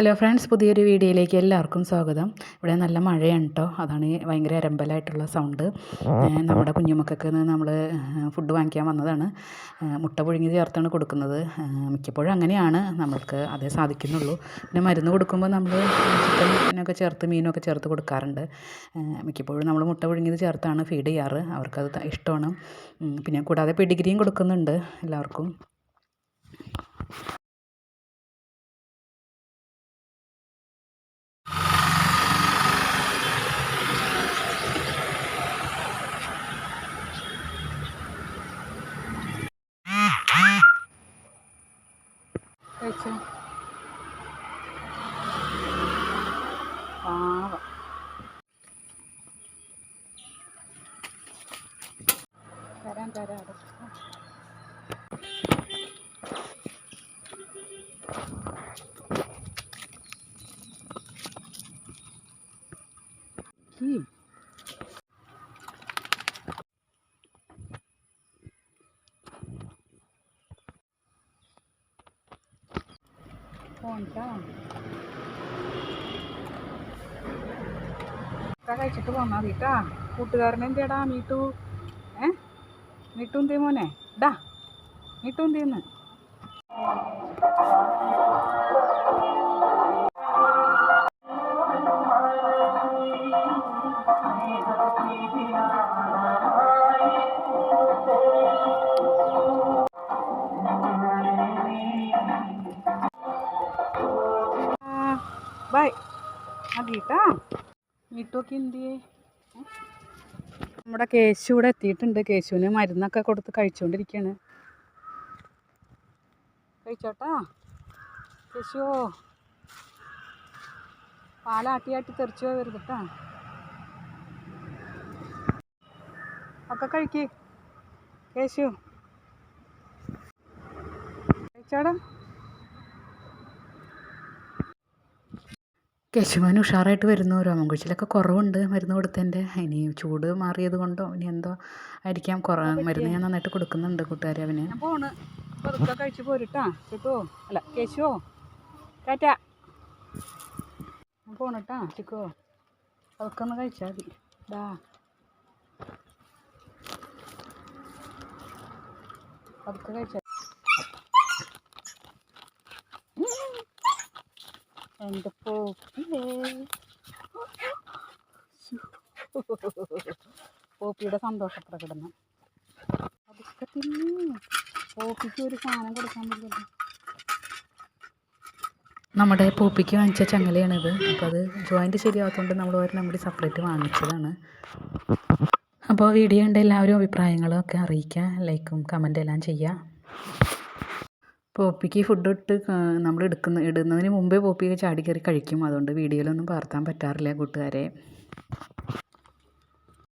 Hello friends പുതിയൊരു വീഡിയോയിലേക്ക് എല്ലാവർക്കും സ്വാഗതം. ഇവിടെ നല്ല മഴയാണ് കേട്ടോ അതാണ് ഭയങ്കര അരമ്പലായിട്ടുള്ള സൗണ്ട്. നമ്മുടെ കുഞ്ഞുമക്കൾക്ക് നമ്മൾ ഫുഡ് വാങ്ങിക്കാൻ വന്നതാണ്. മുട്ട പുഴുങ്ങി ചേർത്താണ് കൊടുക്കുന്നത്. മിക്കപ്പോഴും അങ്ങനെയാണ്. നമ്മൾക്ക് അതേ സാധിക്കുന്നുള്ളൂ. പിന്നെ മരുന്ന് കൊടുക്കുമ്പോൾ നമ്മൾ ചിക്കനൊക്കെ ചേർത്ത് മീനൊക്കെ ചേർത്ത് കൊടുക്കാറുണ്ട്. മിക്കപ്പോഴും നമ്മൾ മുട്ട പുഴുങ്ങിയത് ചേർത്താണ് ഫീഡ് ചെയ്യാറ്. അവർക്കത് ഇഷ്ടമാണ്. പിന്നെ കൂടാതെ പെഡിഗ്രിയും കൊടുക്കുന്നുണ്ട് എല്ലാവർക്കും. കഴിച്ചോ പാവം. തരാം തരാം കഴിച്ചിട്ട് പോന്നാ മതി കൂട്ടുകാരനെ എന്തേടാ മീട്ടു? ഏ? മീട്ടും തീ മോനെ? ഡാ മീട്ടു എന്തേന്ന് ബൈ. മതി കേട്ടാ മീട്ടുമൊക്കെ എന്ത് നമ്മുടെ കേശു ഇവിടെ എത്തിയിട്ടുണ്ട്. കേശുവിന് മരുന്നൊക്കെ കൊടുത്ത് കഴിച്ചുകൊണ്ടിരിക്കുകയാണ് കഴിച്ചോട്ടാ? കേശുവോ? പാലാട്ടി ആട്ടി തെറിച്ചു പോകരുത് കേട്ടാ. ഒക്കെ കഴിക്കേ. കേശു. കഴിച്ചോടാ. കേശുമാൻ ഉഷാറായിട്ട് വരുന്നു. രോമംകുഴിച്ചിലൊക്കെ കുറവുണ്ട് മരുന്ന് കൊടുത്തതിന്റെ. ഇനി ചൂട് മാറിയത് കൊണ്ടോ ഇനി എന്തോ ആയിരിക്കാം. കുറ മരുന്ന് ഞാൻ നന്നായിട്ട് കൊടുക്കുന്നുണ്ട് കൂട്ടുകാരെ അവന്. പോണ്. പതുക്കെ കഴിച്ച് പോരുട്ടാ. ചിക്കോ അല്ല കേശുവോ? ടാറ്റ ഞാൻ പോണട്ടാ ചിക്കോ പതുക്കെ ഒന്ന് കഴിച്ചാൽ മതി. ഡാ പതുക്കെ കഴിച്ചാൽ എന്റെ പോപ്പിലേ പോപ്പിയുടെ സന്തോഷപ്രകടനം അതൊക്കെ തിന്നു. പോപ്പിക്ക് ഒരു സാധനം കൊടുക്കാൻ പറ്റില്ല നമ്മുടെ പൂപ്പിക്ക് വാങ്ങിച്ച ചങ്ങലയാണിത്. അപ്പോൾ അത് ജോയിന്റ് ശരിയാവാത്തതുകൊണ്ട് നമ്മൾ ഒരെണ്ണം കൂടി സെപ്പറേറ്റ് വാങ്ങിച്ചതാണ്. അപ്പോൾ വീഡിയോ ഉണ്ട് എല്ലാവരും അഭിപ്രായങ്ങളും ഒക്കെ അറിയിക്കുക ലൈക്കും കമന്റ് എല്ലാം ചെയ്യുക. പോപ്പിക്ക് ഫുഡ് ഇട്ട് നമ്മൾ എടുക്കുന്ന ഇടുന്നതിന് മുമ്പേ പോപ്പിയൊക്കെ ചാടി കയറി കഴിക്കും. അതുകൊണ്ട് വീഡിയോയിലൊന്നും പകർത്താൻ പറ്റാറില്ല കൂട്ടുകാരെ.